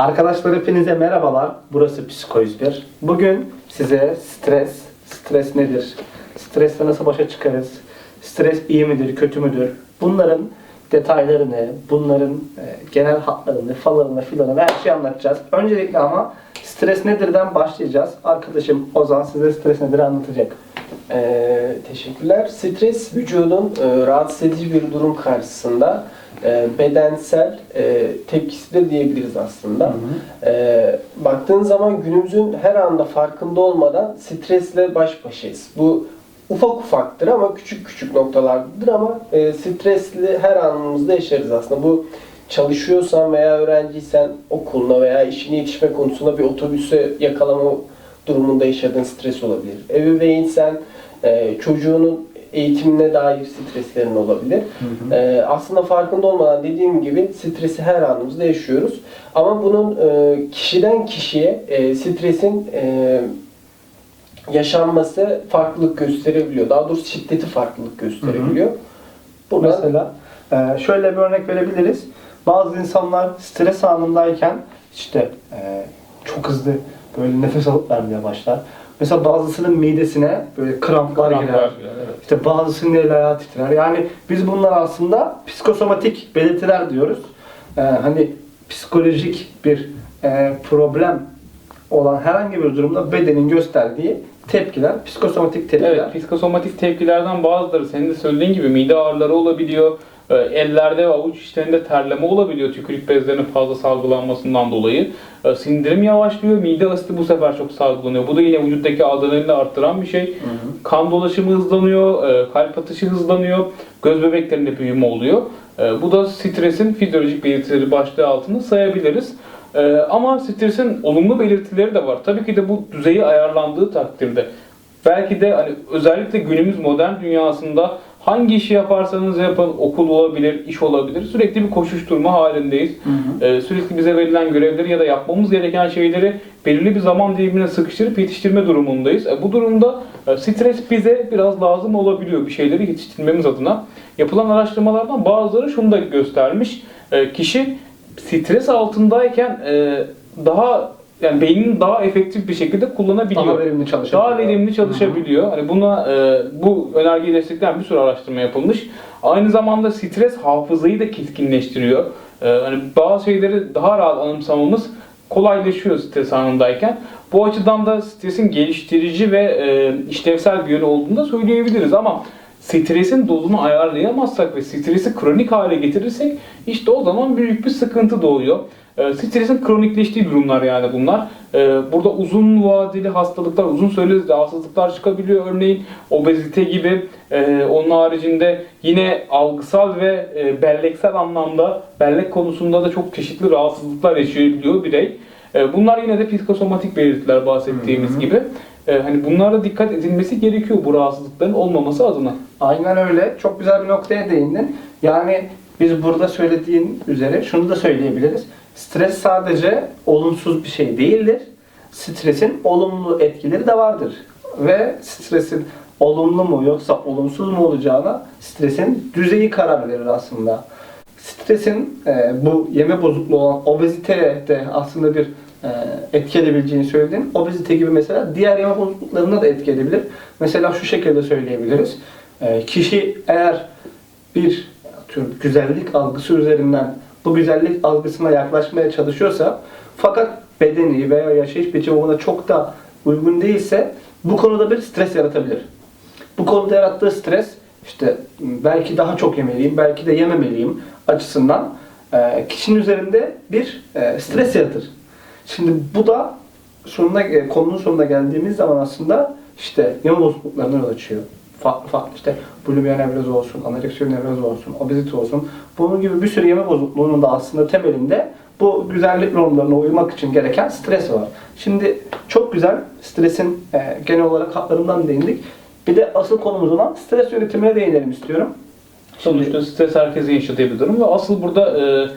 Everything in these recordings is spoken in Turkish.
Arkadaşlar hepinize merhabalar. Burası Psiko 101. Bugün size stres, stres nedir? Stresle nasıl başa çıkarız? Stres iyi midir, kötü müdür? Bunların detaylarını, bunların e, genel hatlarını, falarını, filanını her şeyi anlatacağız. Öncelikle ama stres nedirden başlayacağız. Arkadaşım Ozan size stres nedir anlatacak. Ee, teşekkürler. Stres vücudun e, rahatsız edici bir durum karşısında e, bedensel e, tepkisi de diyebiliriz aslında. E, baktığın zaman günümüzün her anda farkında olmadan stresle baş başayız. Bu ufak ufaktır ama küçük küçük noktalardır ama e, stresli her anımızda yaşarız aslında. Bu çalışıyorsan veya öğrenciysen okuluna veya işine yetişme konusunda bir otobüse yakalama durumunda yaşadığın stres olabilir. Ebeveynsen e, çocuğunun eğitimine dair streslerin olabilir. E, aslında farkında olmadan dediğim gibi stresi her anımızda yaşıyoruz. Ama bunun e, kişiden kişiye e, stresin e, yaşanması farklılık gösterebiliyor. Daha doğrusu şiddeti farklılık gösterebiliyor. Burada Mesela e, şöyle bir örnek verebiliriz. Bazı insanlar stres anındayken işte e, çok hızlı böyle nefes alıp vermeye başlar. Mesela bazısının midesine böyle kramplar girer. Kramplar girer, evet. İşte bazısının eli ayağı titrer. Yani biz bunlar aslında psikosomatik belirtiler diyoruz. E, hani psikolojik bir e, problem olan herhangi bir durumda bedenin gösterdiği tepkiler, psikosomatik tepkiler. Evet, psikosomatik tepkilerden bazıları senin de söylediğin gibi mide ağrıları olabiliyor. E, Ellerde ve avuç içlerinde terleme olabiliyor tükürük bezlerinin fazla salgılanmasından dolayı. E, Sindirim yavaşlıyor, mide asidi bu sefer çok salgılanıyor. Bu da yine vücuttaki adrenalini arttıran bir şey. Kan dolaşımı hızlanıyor, e, kalp atışı hızlanıyor, göz bebeklerinde büyüme oluyor. E, Bu da stresin fizyolojik belirtileri başlığı altında sayabiliriz. E, Ama stresin olumlu belirtileri de var. Tabii ki de bu düzeyi ayarlandığı takdirde. Belki de hani özellikle günümüz modern dünyasında hangi işi yaparsanız yapın, okul olabilir, iş olabilir. Sürekli bir koşuşturma halindeyiz. Ee, sürekli bize verilen görevleri ya da yapmamız gereken şeyleri belirli bir zaman dilimine sıkıştırıp yetiştirme durumundayız. E, bu durumda e, stres bize biraz lazım olabiliyor bir şeyleri yetiştirmemiz adına. Yapılan araştırmalardan bazıları şunu da göstermiş. E, kişi stres altındayken e, daha yani beynini daha efektif bir şekilde kullanabiliyor. Daha verimli çalışabiliyor. Daha verimli çalışabiliyor. Hani buna e, bu önergeyi destekleyen bir sürü araştırma yapılmış. Aynı zamanda stres hafızayı da keskinleştiriyor. E, hani bazı şeyleri daha rahat anımsamamız kolaylaşıyor stres anındayken. Bu açıdan da stresin geliştirici ve e, işlevsel bir yönü olduğunu da söyleyebiliriz ama stresin dozunu ayarlayamazsak ve stresi kronik hale getirirsek işte o zaman büyük bir sıkıntı doğuyor. E, stresin kronikleştiği durumlar yani bunlar. E, burada uzun vadeli hastalıklar, uzun süreli rahatsızlıklar çıkabiliyor. Örneğin obezite gibi. E, onun haricinde yine algısal ve e, belleksel anlamda, bellek konusunda da çok çeşitli rahatsızlıklar yaşayabiliyor birey. Bunlar yine de psikosomatik belirtiler bahsettiğimiz gibi. E, hani bunlara dikkat edilmesi gerekiyor bu rahatsızlıkların olmaması adına. Aynen öyle. Çok güzel bir noktaya değindin. Yani biz burada söylediğin üzere şunu da söyleyebiliriz. Stres sadece olumsuz bir şey değildir. Stresin olumlu etkileri de vardır. Ve stresin olumlu mu yoksa olumsuz mu olacağına stresin düzeyi karar verir aslında. Stresin e, bu yeme bozukluğu olan obeziteye de aslında bir e, etki edebileceğini söyledin. Obezite gibi mesela diğer yeme bozukluklarına da etki edebilir. Mesela şu şekilde söyleyebiliriz. E, kişi eğer bir atıyorum, güzellik algısı üzerinden bu güzellik algısına yaklaşmaya çalışıyorsa fakat bedeni veya yaşayış biçimi ona çok da uygun değilse bu konuda bir stres yaratabilir. Bu konuda yarattığı stres işte belki daha çok yemeliyim, belki de yememeliyim açısından e, kişinin üzerinde bir e, stres yaratır. Şimdi bu da sonuna, e, konunun sonuna geldiğimiz zaman aslında işte yeme bozukluklarına yol açıyor. Farklı farklı işte bulimia nevrozu olsun, anoreksiya nevrozu olsun, obezite olsun. Bunun gibi bir sürü yeme bozukluğunun da aslında temelinde bu güzellik normlarına uymak için gereken stres var. Şimdi çok güzel stresin e, genel olarak hatlarından değindik. Bir de asıl konumuz olan stres yönetimine değinelim istiyorum. Sonuçta stres herkese yaşadığı bir durum ve asıl burada e,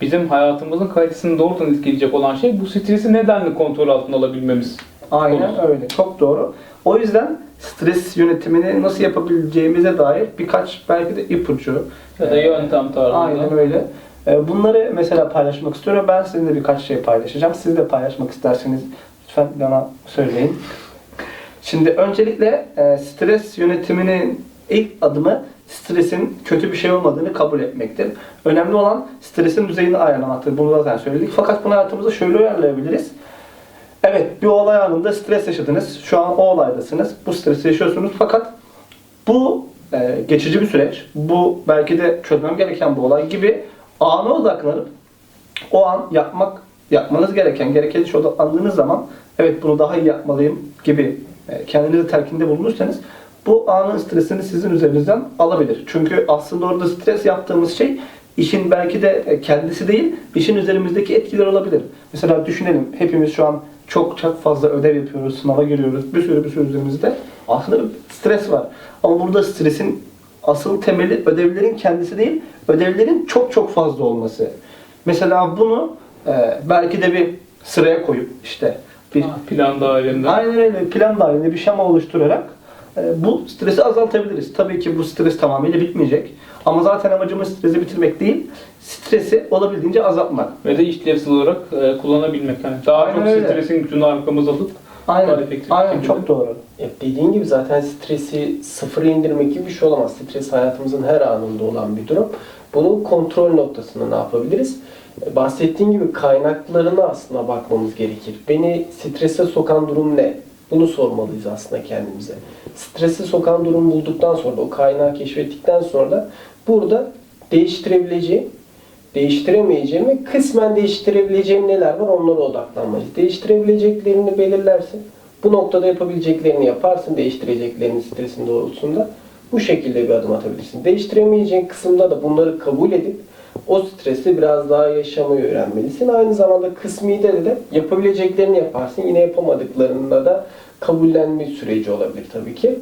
bizim hayatımızın kalitesini doğrudan etkileyecek olan şey bu stresi nedenli kontrol altına alabilmemiz. Aynen Konusu. öyle. Çok doğru. O yüzden stres yönetimini nasıl yapabileceğimize dair birkaç belki de ipucu. Ya da e, yöntem tarzında. Aynen öyle. E, bunları mesela paylaşmak istiyorum. Ben sizinle birkaç şey paylaşacağım. Siz de paylaşmak isterseniz lütfen bana söyleyin. Şimdi öncelikle e, stres yönetiminin ilk adımı stresin kötü bir şey olmadığını kabul etmektir. Önemli olan stresin düzeyini ayarlamaktır. Bunu zaten söyledik. Fakat bunu hayatımıza şöyle uyarlayabiliriz. Evet bir olay anında stres yaşadınız. Şu an o olaydasınız. Bu stresi yaşıyorsunuz fakat bu e, geçici bir süreç. Bu belki de çözmem gereken bu olay gibi ana odaklanıp o an yapmak yapmanız gereken gereken işe odaklandığınız zaman evet bunu daha iyi yapmalıyım gibi e, kendinizi telkinde bulunursanız bu anın stresini sizin üzerinizden alabilir. Çünkü aslında orada stres yaptığımız şey işin belki de e, kendisi değil, işin üzerimizdeki etkiler olabilir. Mesela düşünelim hepimiz şu an çok çok fazla ödev yapıyoruz, sınava giriyoruz, bir sürü bir sürü üzerimizde. Aslında bir stres var. Ama burada stresin asıl temeli ödevlerin kendisi değil, ödevlerin çok çok fazla olması. Mesela bunu e, belki de bir sıraya koyup işte bir Plan dahilinde. aynen öyle plan dahilinde bir şema oluşturarak bu stresi azaltabiliriz. Tabii ki bu stres tamamıyla bitmeyecek. Ama zaten amacımız stresi bitirmek değil, stresi olabildiğince azaltmak. Ve de işlevsel olarak e, kullanabilmek. Yani daha Aynen çok öyle. stresin gücünü arkamıza alıp Aynen, aynen çok doğru. Ya dediğin gibi zaten stresi sıfıra indirmek gibi bir şey olamaz. Stres hayatımızın her anında olan bir durum. Bunun kontrol noktasında ne yapabiliriz? E, Bahsettiğin gibi kaynaklarına aslında bakmamız gerekir. Beni strese sokan durum ne? Bunu sormalıyız aslında kendimize. Strese sokan durum bulduktan sonra, o kaynağı keşfettikten sonra burada değiştirebileceğim, değiştiremeyeceğim ve kısmen değiştirebileceğim neler var onlara odaklanmalıyız. Değiştirebileceklerini belirlersin. Bu noktada yapabileceklerini yaparsın, değiştireceklerini stresin doğrultusunda. Bu şekilde bir adım atabilirsin. Değiştiremeyeceğin kısımda da bunları kabul edip o stresi biraz daha yaşamayı öğrenmelisin. Aynı zamanda kısmi de de yapabileceklerini yaparsın. Yine yapamadıklarında da kabullenme süreci olabilir tabii ki.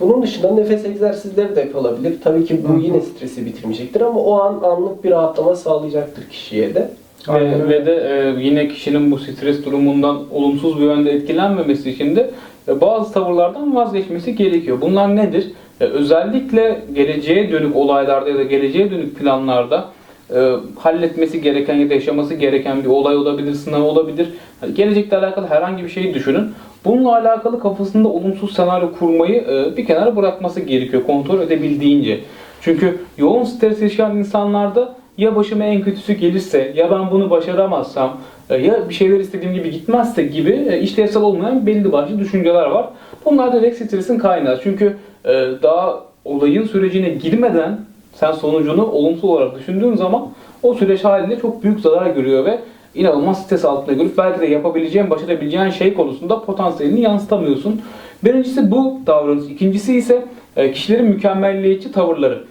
Bunun dışında nefes egzersizleri de yapılabilir. Tabii ki bu yine stresi bitirmeyecektir ama o an anlık bir rahatlama sağlayacaktır kişiye de. Ve, ve de e, yine kişinin bu stres durumundan olumsuz bir yönde etkilenmemesi için de e, bazı tavırlardan vazgeçmesi gerekiyor. Bunlar nedir? E, özellikle geleceğe dönük olaylarda ya da geleceğe dönük planlarda e, halletmesi gereken ya da yaşaması gereken bir olay olabilir, sınav olabilir. Hani gelecekle alakalı herhangi bir şeyi düşünün. Bununla alakalı kafasında olumsuz senaryo kurmayı e, bir kenara bırakması gerekiyor kontrol edebildiğince. Çünkü yoğun stres yaşayan insanlarda ya başıma en kötüsü gelirse ya ben bunu başaramazsam e, ya bir şeyler istediğim gibi gitmezse gibi e, işlevsel olmayan belli başlı düşünceler var. Bunlar direkt stresin kaynağı. Çünkü e, daha olayın sürecine girmeden sen sonucunu olumsuz olarak düşündüğün zaman o süreç halinde çok büyük zarar görüyor ve inanılmaz stres altında görüp belki de yapabileceğin, başarabileceğin şey konusunda potansiyelini yansıtamıyorsun. Birincisi bu davranış. İkincisi ise e, kişilerin mükemmelliyetçi tavırları.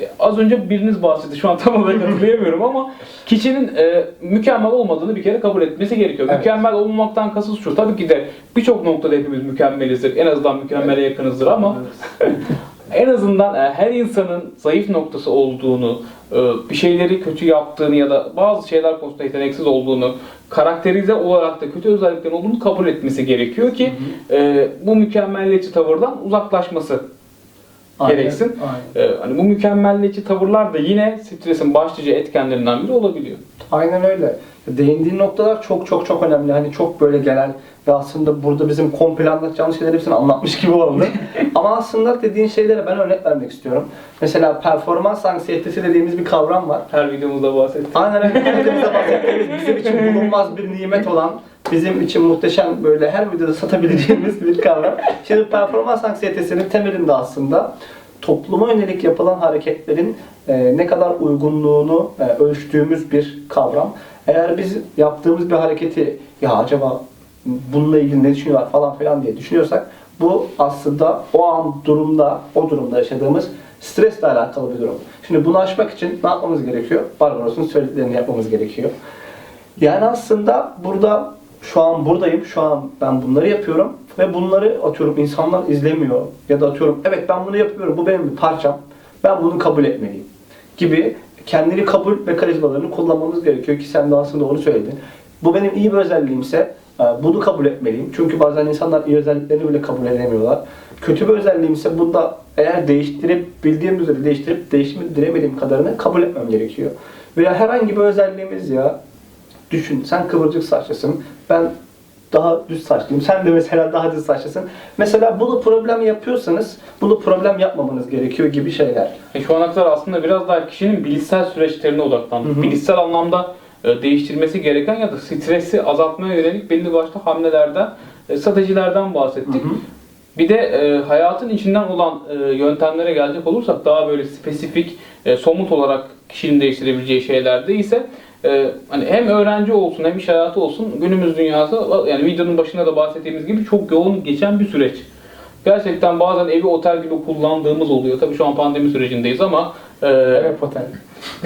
E, Az önce biriniz bahsetti. Şu an tam olarak hatırlayamıyorum ama kişinin e, mükemmel olmadığını bir kere kabul etmesi gerekiyor. Evet. Mükemmel olmamaktan kasıt şu. Tabii ki de birçok noktada hepimiz mükemmelizdir. En azından mükemmele yakınızdır ama en azından e, her insanın zayıf noktası olduğunu, e, bir şeyleri kötü yaptığını ya da bazı şeyler konusunda yeteneksiz olduğunu, karakterize olarak da kötü özelliklerin olduğunu kabul etmesi gerekiyor ki e, bu mükemmelliyetçi tavırdan uzaklaşması Aynen, gereksin. aynen. Hani bu mükemmelliyetçi tavırlar da yine stresin başlıca etkenlerinden biri olabiliyor. Aynen öyle. Değindiğin noktalar çok çok çok önemli. Hani çok böyle genel ve aslında burada bizim komple anlatacağımız şeyleri hepsini anlatmış gibi oldu. Ama aslında dediğin şeylere ben örnek vermek istiyorum. Mesela performans anksiyetesi dediğimiz bir kavram var. Her videomuzda bahsettik. Aynen öyle. Kendimize bahsettiğimiz bizim için bulunmaz bir nimet olan, bizim için muhteşem böyle her videoda satabileceğimiz bir kavram. Şimdi performans anksiyetesinin temelinde aslında topluma yönelik yapılan hareketlerin e, ne kadar uygunluğunu e, ölçtüğümüz bir kavram. Eğer biz yaptığımız bir hareketi ya acaba bununla ilgili ne düşünüyorlar falan filan diye düşünüyorsak bu aslında o an durumda, o durumda yaşadığımız stresle alakalı bir durum. Şimdi bunu aşmak için ne yapmamız gerekiyor? Barbaros'un söylediklerini yapmamız gerekiyor. Yani aslında burada şu an buradayım, şu an ben bunları yapıyorum ve bunları atıyorum insanlar izlemiyor ya da atıyorum evet ben bunu yapıyorum, bu benim bir parçam, ben bunu kabul etmeliyim gibi kendini kabul mekanizmalarını kullanmamız gerekiyor ki sen de aslında onu söyledin. Bu benim iyi bir özelliğimse e, bunu kabul etmeliyim. Çünkü bazen insanlar iyi özelliklerini bile kabul edemiyorlar. Kötü bir özelliğimse bunda eğer değiştirebildiğim üzere değiştirip değiştiremediğim kadarını kabul etmem gerekiyor. veya herhangi bir özelliğimiz ya. Düşün sen kıvırcık saçlısın. Ben daha düz saçlıyım. Sen de mesela daha düz saçlısın. Mesela bunu problem yapıyorsanız bunu problem yapmamanız gerekiyor gibi şeyler. E, şu ana kadar aslında biraz daha kişinin bilişsel süreçlerine odaklandık. Hı hı. Bilişsel anlamda e, değiştirmesi gereken ya da stresi azaltmaya yönelik belli başlı hamlelerden, e, stratejilerden bahsettik. Hı hı. Bir de e, hayatın içinden olan e, yöntemlere gelecek olursak daha böyle spesifik, e, somut olarak kişinin değiştirebileceği şeylerde ise e, hani hem öğrenci olsun hem iş hayatı olsun günümüz dünyası yani videonun başında da bahsettiğimiz gibi çok yoğun geçen bir süreç. Gerçekten bazen evi otel gibi kullandığımız oluyor. Tabii şu an pandemi sürecindeyiz ama e, Evet poten.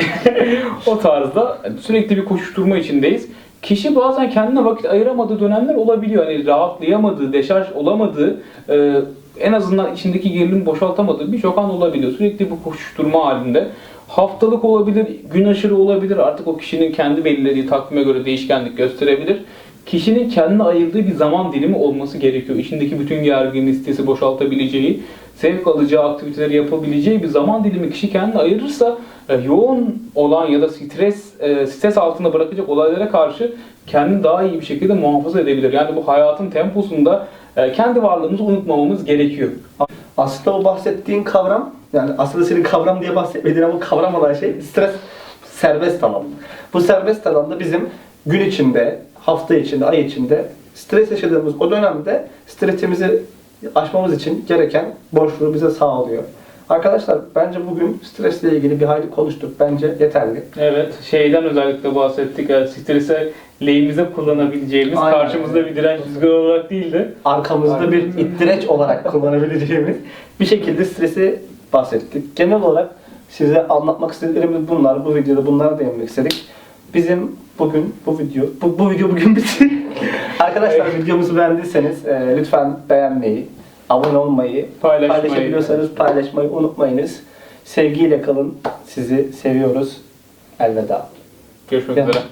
o tarzda sürekli bir koşuşturma içindeyiz. Kişi bazen kendine vakit ayıramadığı dönemler olabiliyor. Hani rahatlayamadığı, deşarj olamadığı, e, en azından içindeki gerilimi boşaltamadığı birçok an olabiliyor. Sürekli bu koşuşturma halinde. Haftalık olabilir, gün aşırı olabilir. Artık o kişinin kendi belirlediği takvime göre değişkenlik gösterebilir. Kişinin kendine ayırdığı bir zaman dilimi olması gerekiyor. İçindeki bütün gerginliği, stresi boşaltabileceği, zevk alacağı aktiviteleri yapabileceği bir zaman dilimi kişi kendine ayırırsa e, yoğun olan ya da stres e, stres altında bırakacak olaylara karşı kendini daha iyi bir şekilde muhafaza edebilir. Yani bu hayatın temposunda kendi varlığımızı unutmamamız gerekiyor. Aslında o bahsettiğin kavram, yani aslında senin kavram diye bahsetmediğin ama kavram olan şey stres serbest alan. Bu serbest alanda bizim gün içinde, hafta içinde, ay içinde stres yaşadığımız o dönemde stresimizi aşmamız için gereken boşluğu bize sağlıyor. Arkadaşlar bence bugün stresle ilgili bir hayli konuştuk. Bence yeterli. Evet, şeyden özellikle bahsettik. Yani strese lehimize kullanabileceğimiz, Aynen. karşımızda bir direnç rüzgar olarak değil de Arkamızda bir ittireç olarak kullanabileceğimiz bir şekilde stresi bahsettik. Genel olarak size anlatmak istediklerimiz bunlar. Bu videoda bunlara değinmek istedik. Bizim bugün bu video, bu, bu video bugün bitti. Arkadaşlar videomuzu beğendiyseniz e, lütfen beğenmeyi, abone olmayı, Paylaşmayı. paylaşabiliyorsanız paylaşmayı unutmayınız. Sevgiyle kalın. Sizi seviyoruz. Elveda. görüşmek üzere.